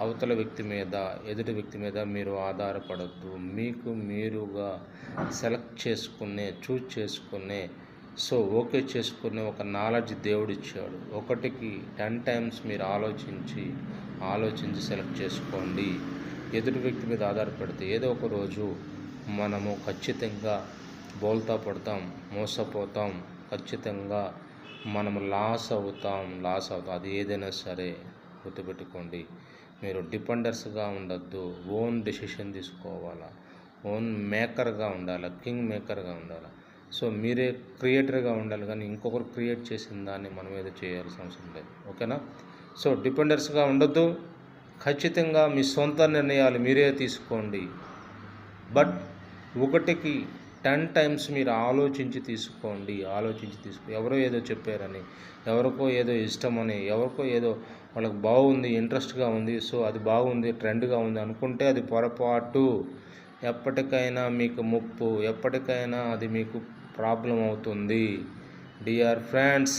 అవతల వ్యక్తి మీద ఎదుటి వ్యక్తి మీద మీరు ఆధారపడద్దు. మీకు మీరుగా సెలెక్ట్ చేసుకునే చూజ్ చేసుకునే సో ఓకే చేసుకునే ఒక నాలెడ్జ్ దేవుడు ఇచ్చాడు ఒకటికి టెన్ టైమ్స్ మీరు ఆలోచించి ఆలోచించి సెలెక్ట్ చేసుకోండి. ఎదుటి వ్యక్తి మీద ఆధారపడితే ఏదో ఒక రోజు మనము ఖచ్చితంగా బోల్తా పడతాం మోసపోతాం ఖచ్చితంగా మనము లాస్ అవుతాం. లాస్ అవుతాం. అది ఏదైనా సరే గుర్తుపెట్టుకోండి. మీరు డిపెండర్స్గా ఉండొద్దు. ఓన్ డెసిషన్ తీసుకోవాలా? ఓన్ మేకర్గా ఉండాలి? కింగ్ మేకర్గా ఉండాలి? సో మీరే క్రియేటర్గా ఉండాలి కానీ ఇంకొకరు క్రియేట్ చేసిన దాన్ని మనం ఏదో చేయాల్సిన అవసరం లేదు. ఓకేనా? సో డిపెండర్స్గా ఉండొద్దు. ఖచ్చితంగా మీ సొంత నిర్ణయాలు మీరే తీసుకోండి. బట్ ఒకటికి టెన్ టైమ్స్ మీరు ఆలోచించి తీసుకోండి ఆలోచించి తీసుకో ఎవరో ఏదో చెప్పారని ఎవరికో ఏదో ఇష్టమని ఎవరికో ఏదో వాళ్ళకి బాగుంది ఇంట్రెస్ట్గా ఉంది సో అది బాగుంది ట్రెండ్గా ఉంది అనుకుంటే అది పొరపాటు. ఎప్పటికైనా మీకు ముప్పు ఎప్పటికైనా అది మీకు ప్రాబ్లం అవుతుంది. డియర్ ఫ్రెండ్స్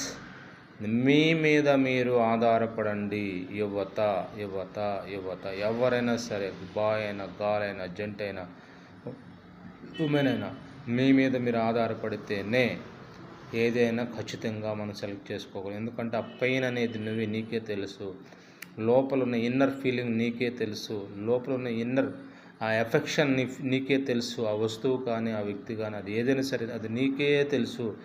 మీ మీద మీరు ఆధారపడండి. యువత యువత యువత ఎవరైనా సరే బాయ్ అయినా గాల్ అయినా జంట్ అయినా ఉమెన్ అయినా మీ మీద మీరు ఆధారపడితేనే ఏదైనా ఖచ్చితంగా మనం సెలెక్ట్ చేసుకోగలం. ఎందుకంటే ఆ పెయిన్ అనేది నువ్వే నీకే తెలుసు. లోపల ఉన్న ఇన్నర్ ఫీలింగ్ నీకే తెలుసు. లోపల ఉన్న ఇన్నర్ ఆ ఎఫెక్షన్ నీ నీకే తెలుసు. ఆ వస్తువు కానీ ఆ వ్యక్తి కానీ అది ఏదైనా సరే అది నీకే తెలుసు.